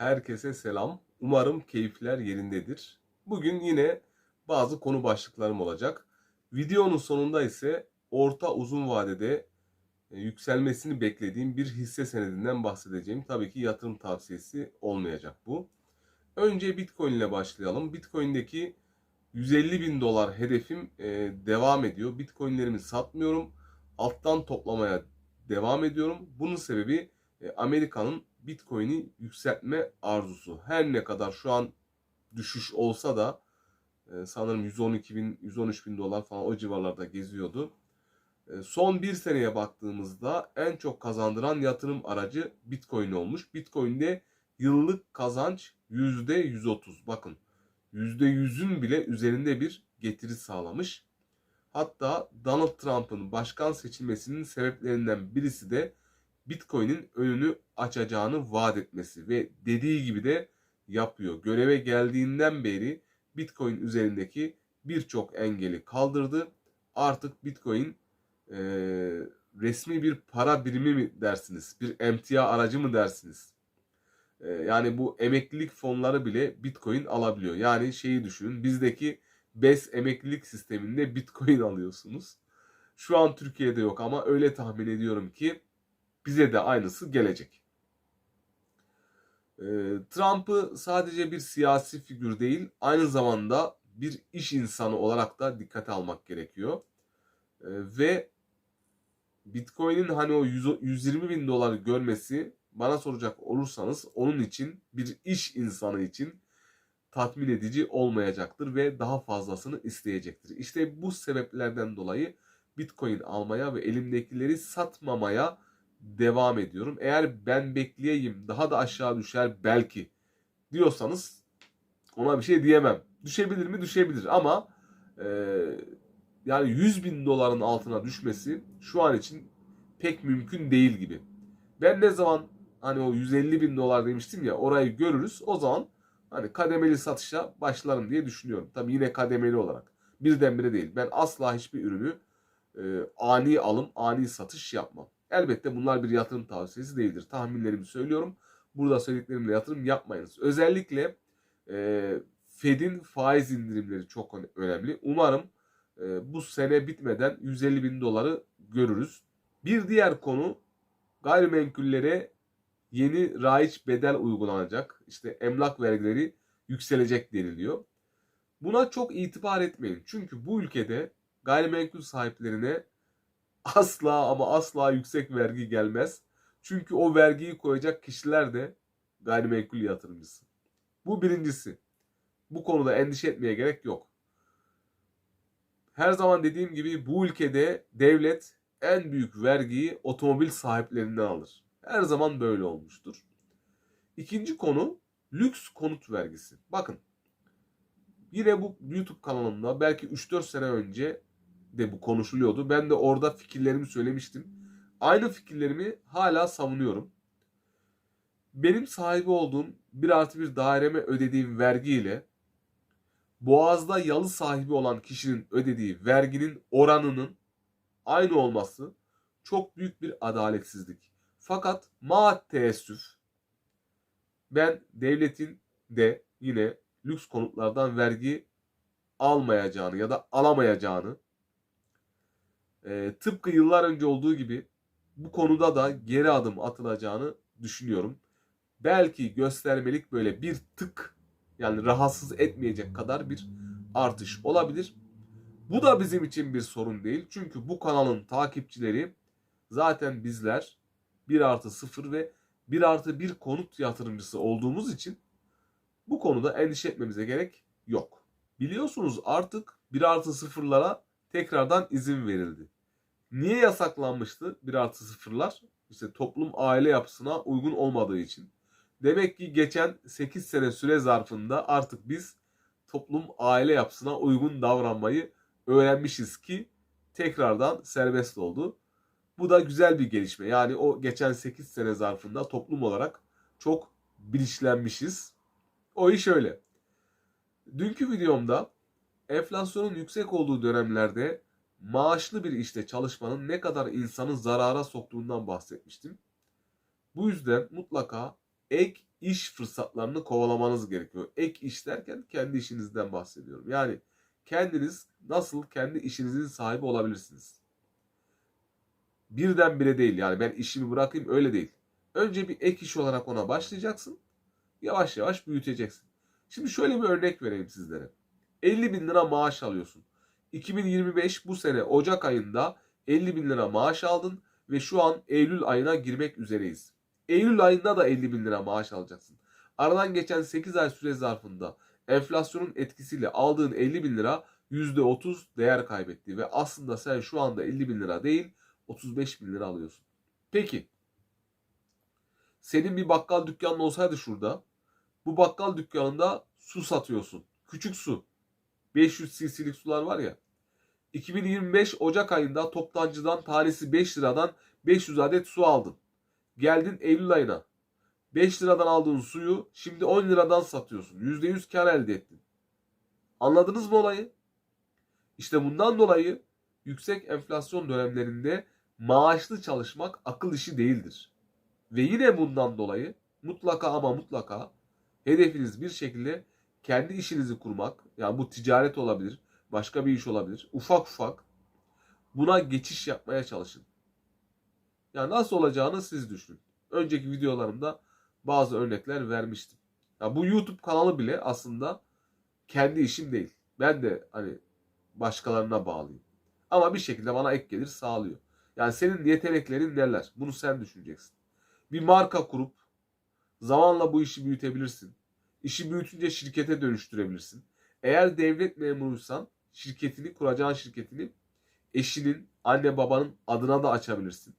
Herkese selam. Umarım keyifler yerindedir. Bugün yine bazı konu başlıklarım olacak. Videonun sonunda ise orta uzun vadede e, yükselmesini beklediğim bir hisse senedinden bahsedeceğim. Tabii ki yatırım tavsiyesi olmayacak bu. Önce Bitcoin ile başlayalım. Bitcoin'deki 150 bin dolar hedefim e, devam ediyor. Bitcoin'lerimi satmıyorum. Alttan toplamaya devam ediyorum. Bunun sebebi e, Amerika'nın Bitcoin'i yükseltme arzusu. Her ne kadar şu an düşüş olsa da e, sanırım 112 bin, 113 bin dolar falan o civarlarda geziyordu. E, son bir seneye baktığımızda en çok kazandıran yatırım aracı Bitcoin olmuş. Bitcoin'de yıllık kazanç %130. Bakın %100'ün bile üzerinde bir getiri sağlamış. Hatta Donald Trump'ın başkan seçilmesinin sebeplerinden birisi de Bitcoin'in önünü açacağını vaat etmesi ve dediği gibi de yapıyor. Göreve geldiğinden beri Bitcoin üzerindeki birçok engeli kaldırdı. Artık Bitcoin e, resmi bir para birimi mi dersiniz? Bir emtia aracı mı dersiniz? E, yani bu emeklilik fonları bile Bitcoin alabiliyor. Yani şeyi düşünün bizdeki BES emeklilik sisteminde Bitcoin alıyorsunuz. Şu an Türkiye'de yok ama öyle tahmin ediyorum ki bize de aynısı gelecek. Ee, Trump'ı sadece bir siyasi figür değil, aynı zamanda bir iş insanı olarak da dikkate almak gerekiyor. Ee, ve Bitcoin'in hani o 120 bin dolar görmesi bana soracak olursanız onun için bir iş insanı için tatmin edici olmayacaktır ve daha fazlasını isteyecektir. İşte bu sebeplerden dolayı Bitcoin almaya ve elimdekileri satmamaya devam ediyorum. Eğer ben bekleyeyim daha da aşağı düşer belki diyorsanız ona bir şey diyemem. Düşebilir mi? Düşebilir ama e, yani 100 bin doların altına düşmesi şu an için pek mümkün değil gibi. Ben ne zaman hani o 150 bin dolar demiştim ya orayı görürüz o zaman hani kademeli satışa başlarım diye düşünüyorum. Tabii yine kademeli olarak. Birdenbire değil. Ben asla hiçbir ürünü e, ani alım, ani satış yapmam. Elbette bunlar bir yatırım tavsiyesi değildir. Tahminlerimi söylüyorum. Burada söylediklerimle yatırım yapmayınız. Özellikle e, Fed'in faiz indirimleri çok önemli. Umarım e, bu sene bitmeden 150 bin doları görürüz. Bir diğer konu gayrimenkullere yeni raiç bedel uygulanacak. İşte emlak vergileri yükselecek deniliyor. Buna çok itibar etmeyin. Çünkü bu ülkede gayrimenkul sahiplerine asla ama asla yüksek vergi gelmez. Çünkü o vergiyi koyacak kişiler de gayrimenkul yatırımcısı. Bu birincisi. Bu konuda endişe etmeye gerek yok. Her zaman dediğim gibi bu ülkede devlet en büyük vergiyi otomobil sahiplerinden alır. Her zaman böyle olmuştur. İkinci konu lüks konut vergisi. Bakın yine bu YouTube kanalımda belki 3-4 sene önce de bu konuşuluyordu. Ben de orada fikirlerimi söylemiştim. Aynı fikirlerimi hala savunuyorum. Benim sahibi olduğum bir artı bir daireme ödediğim vergiyle Boğaz'da yalı sahibi olan kişinin ödediği verginin oranının aynı olması çok büyük bir adaletsizlik. Fakat maat teessüf ben devletin de yine lüks konutlardan vergi almayacağını ya da alamayacağını e, tıpkı yıllar önce olduğu gibi bu konuda da geri adım atılacağını düşünüyorum. Belki göstermelik böyle bir tık yani rahatsız etmeyecek kadar bir artış olabilir. Bu da bizim için bir sorun değil. Çünkü bu kanalın takipçileri zaten bizler 1 artı 0 ve 1 artı 1 konut yatırımcısı olduğumuz için bu konuda endişe etmemize gerek yok. Biliyorsunuz artık 1 artı 0'lara tekrardan izin verildi. Niye yasaklanmıştı 1 artı 0'lar? İşte toplum aile yapısına uygun olmadığı için. Demek ki geçen 8 sene süre zarfında artık biz toplum aile yapısına uygun davranmayı öğrenmişiz ki tekrardan serbest oldu. Bu da güzel bir gelişme. Yani o geçen 8 sene zarfında toplum olarak çok bilinçlenmişiz. O iş öyle. Dünkü videomda enflasyonun yüksek olduğu dönemlerde maaşlı bir işte çalışmanın ne kadar insanı zarara soktuğundan bahsetmiştim. Bu yüzden mutlaka ek iş fırsatlarını kovalamanız gerekiyor. Ek iş derken kendi işinizden bahsediyorum. Yani kendiniz nasıl kendi işinizin sahibi olabilirsiniz. Birdenbire değil yani ben işimi bırakayım öyle değil. Önce bir ek iş olarak ona başlayacaksın. Yavaş yavaş büyüteceksin. Şimdi şöyle bir örnek vereyim sizlere. 50 bin lira maaş alıyorsun. 2025 bu sene Ocak ayında 50 bin lira maaş aldın ve şu an Eylül ayına girmek üzereyiz. Eylül ayında da 50 bin lira maaş alacaksın. Aradan geçen 8 ay süre zarfında enflasyonun etkisiyle aldığın 50 bin lira %30 değer kaybetti ve aslında sen şu anda 50 bin lira değil 35 bin lira alıyorsun. Peki senin bir bakkal dükkanın olsaydı şurada bu bakkal dükkanında su satıyorsun. Küçük su. 500 cc'lik sular var ya. 2025 Ocak ayında toptancıdan tanesi 5 liradan 500 adet su aldın. Geldin Eylül ayına. 5 liradan aldığın suyu şimdi 10 liradan satıyorsun. %100 kar elde ettin. Anladınız mı olayı? İşte bundan dolayı yüksek enflasyon dönemlerinde maaşlı çalışmak akıl işi değildir. Ve yine bundan dolayı mutlaka ama mutlaka hedefiniz bir şekilde kendi işinizi kurmak, yani bu ticaret olabilir, başka bir iş olabilir. Ufak ufak buna geçiş yapmaya çalışın. Yani nasıl olacağını siz düşünün. Önceki videolarımda bazı örnekler vermiştim. Ya bu YouTube kanalı bile aslında kendi işim değil. Ben de hani başkalarına bağlıyım. Ama bir şekilde bana ek gelir sağlıyor. Yani senin yeteneklerin neler? Bunu sen düşüneceksin. Bir marka kurup zamanla bu işi büyütebilirsin. İşi büyütünce şirkete dönüştürebilirsin. Eğer devlet memuruysan şirketini, kuracağın şirketini eşinin, anne babanın adına da açabilirsin.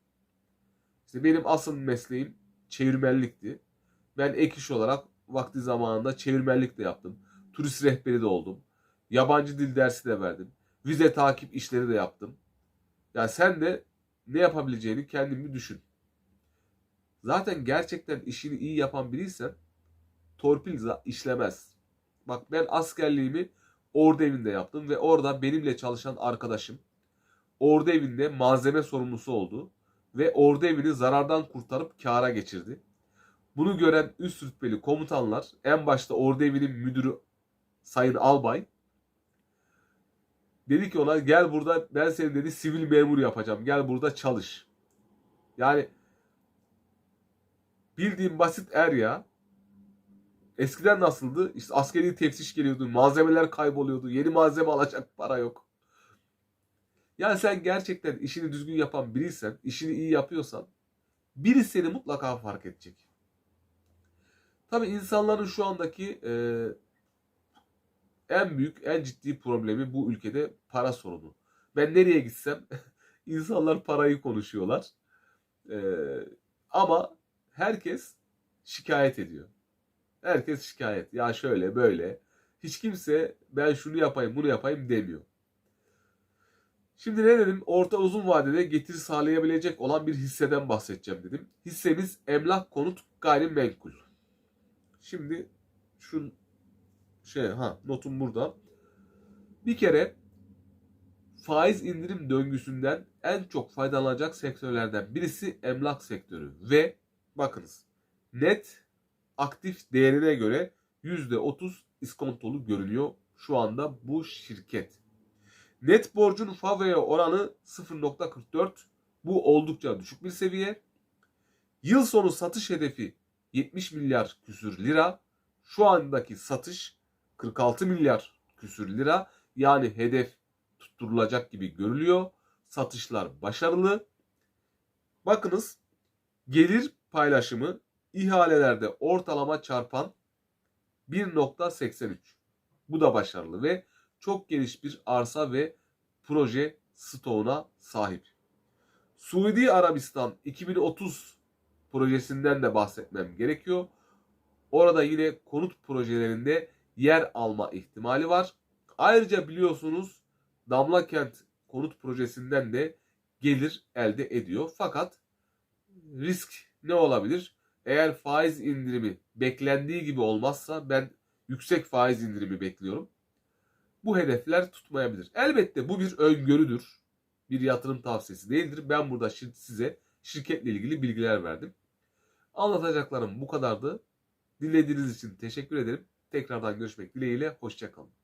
İşte benim asıl mesleğim çevirmenlikti. Ben ek iş olarak vakti zamanında çevirmenlik de yaptım. Turist rehberi de oldum. Yabancı dil dersi de verdim. Vize takip işleri de yaptım. Yani sen de ne yapabileceğini kendin bir düşün. Zaten gerçekten işini iyi yapan biriysen torpil işlemez. Bak ben askerliğimi ordu evinde yaptım ve orada benimle çalışan arkadaşım ordu evinde malzeme sorumlusu oldu ve ordu evini zarardan kurtarıp kâra geçirdi. Bunu gören üst rütbeli komutanlar en başta ordu evinin müdürü Sayın Albay dedi ki ona gel burada ben seni dedi sivil memur yapacağım. Gel burada çalış. Yani bildiğim basit er ya. Eskiden nasıldı? İşte askeri teftiş geliyordu. Malzemeler kayboluyordu. Yeni malzeme alacak para yok. Yani sen gerçekten işini düzgün yapan biriysen, işini iyi yapıyorsan biri seni mutlaka fark edecek. Tabi insanların şu andaki e, en büyük, en ciddi problemi bu ülkede para sorunu. Ben nereye gitsem insanlar parayı konuşuyorlar. E, ama herkes şikayet ediyor. Herkes şikayet. Ya şöyle böyle. Hiç kimse ben şunu yapayım bunu yapayım demiyor. Şimdi ne dedim? Orta uzun vadede getiri sağlayabilecek olan bir hisseden bahsedeceğim dedim. Hissemiz emlak konut gayrimenkul. Şimdi şu şey ha notum burada. Bir kere faiz indirim döngüsünden en çok faydalanacak sektörlerden birisi emlak sektörü ve bakınız net aktif değerine göre %30 iskontolu görünüyor şu anda bu şirket. Net borcun FAVÖ'ye oranı 0.44. Bu oldukça düşük bir seviye. Yıl sonu satış hedefi 70 milyar küsür lira. Şu andaki satış 46 milyar küsür lira. Yani hedef tutturulacak gibi görülüyor. Satışlar başarılı. Bakınız gelir paylaşımı ihalelerde ortalama çarpan 1.83. Bu da başarılı ve çok geniş bir arsa ve proje stoğuna sahip. Suudi Arabistan 2030 projesinden de bahsetmem gerekiyor. Orada yine konut projelerinde yer alma ihtimali var. Ayrıca biliyorsunuz Damla Kent konut projesinden de gelir elde ediyor. Fakat risk ne olabilir? Eğer faiz indirimi beklendiği gibi olmazsa ben yüksek faiz indirimi bekliyorum. Bu hedefler tutmayabilir. Elbette bu bir öngörüdür. Bir yatırım tavsiyesi değildir. Ben burada size şirketle ilgili bilgiler verdim. Anlatacaklarım bu kadardı. Dinlediğiniz için teşekkür ederim. Tekrardan görüşmek dileğiyle. Hoşçakalın.